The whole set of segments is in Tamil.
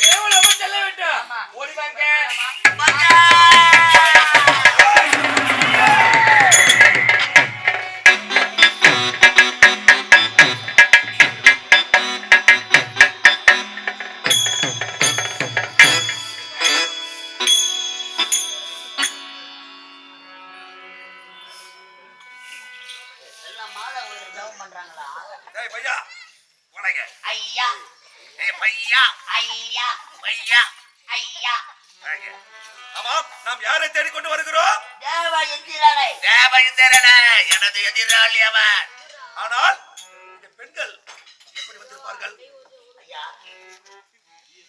தேவலோகம் செல்ல வேண்டும் ஓடி வாங்க பண்றாங்களா ஐயா. பையா. ஐயா. பையா. ஐயா. வணங்க ஆமாம் நாம் யாரை தேடிக் கொண்டு வருகிறோம்? தேவ எந்திரனை தேவயிந்தரனே எனது எதிராளி அவன். ஆனால் இந்த பெண்கள் எப்படி வந்திருப்பார்கள்? ஐயா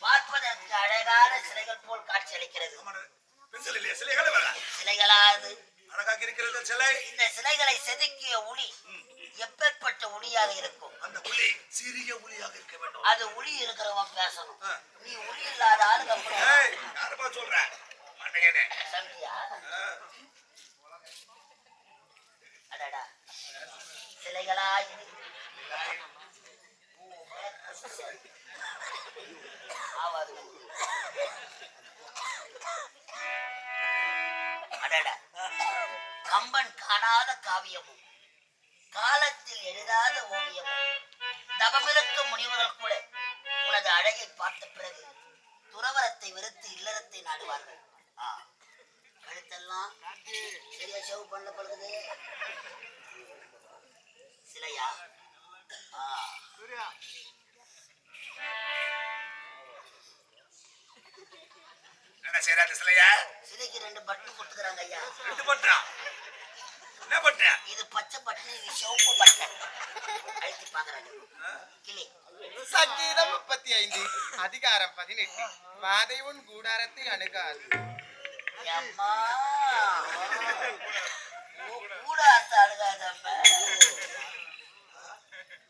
பார்ப்பதற்கு அழகான சிலைகள் போல் காட்சி அளிக்கிறது. ஆமாம், பெண்கள் இல்லையா? சிலைகள் வரல சிலைகளாது அழகாக இருக்கிறது சிலை. இந்த சிலைகளை செதுக்கிய உளி எப்பேற்பட்ட உளியாக இருக்கும். அந்த புலி சிறிய புலியாக இருக்க வேண்டும். அது உளி இருக்கிறவன் பேசணும். நீ உளி இல்லாத ஆளுங்க அப்புறம் யாருப்பா சொல்ற? சந்தியா அடடா. சிலைகளா ஆவாது. அடடா. கம்பன் காணாத காவியமும். காலத்தில் எழுதாத ஓவியமும் தவமிருக்கும் முனிவர்கள் கூட உனது அழகை பார்த்த பிறகு துறவரத்தை வெறுத்து இல்லறத்தை நாடுவார்கள். கழுத்தெல்லாம் சரியா ஷேவ் பண்ண பழகுது சிலையா? என்ன செய்யற அந்த சிலைய? சிலைக்கு ரெண்டு பட்டு கொடுத்துக்கிறாங்க ஐயா. ரெண்டு பட்டா என்ன பட்ட இது பச்சை பட்டு இது சிவப்பு பட்டு. அழுத்தி பாக்குறாங்க கிளி. சங்கீதம் முப்பத்தி ஐந்து அதிகாரம் பதினெட்டு. வாதை உன் கூடாரத்தை அணுகாது.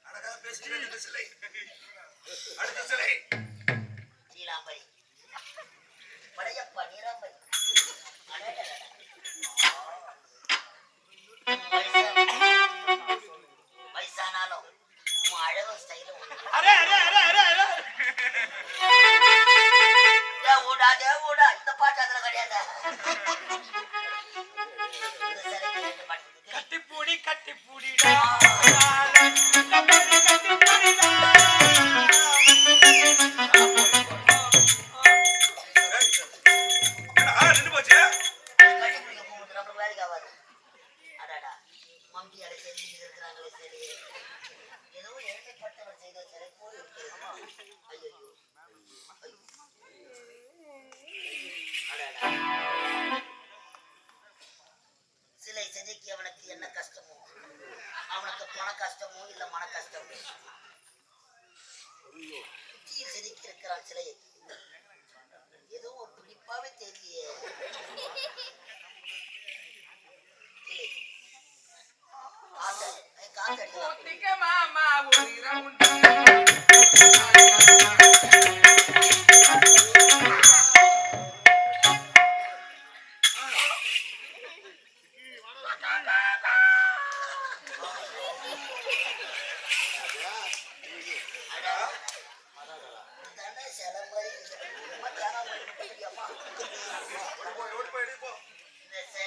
அழகாக பேசுகிறேன் சிலை. அடுத்த சிலை. அரே அரே அரே அரே அரே ஏ ஊடா ஏ ஊடா இந்த பாட்டு அதுல கிடையாது. மம்டி அடை செஞ்சு இருக்கிறாங்களே சரி ஏதோ ஏழைப்பட்டவர் செய்த சிலை போல் இருக்கு ஐயோ அடாடா சிலை செதுக்கியவனுக்கு என்ன கஷ்டமோ? அவனுக்கு பண கஷ்டமோ இல்ல மன கஷ்டமோ? புத்தியில் செதுக்கி இருக்கிறான் சிலையை.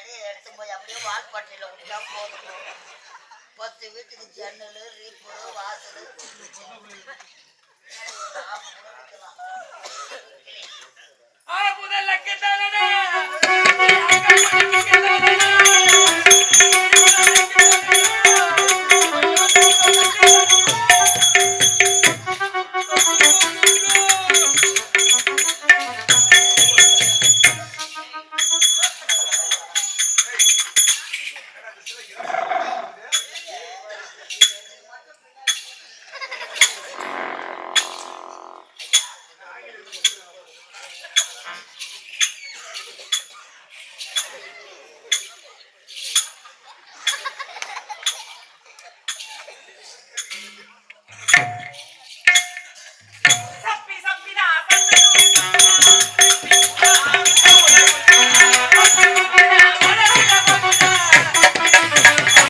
போய் எடுத்து போய் அப்படியே வால்பாட்டில போதும். பத்து வீட்டுக்கு ஜன்னல் ரீப்பு வாசல்.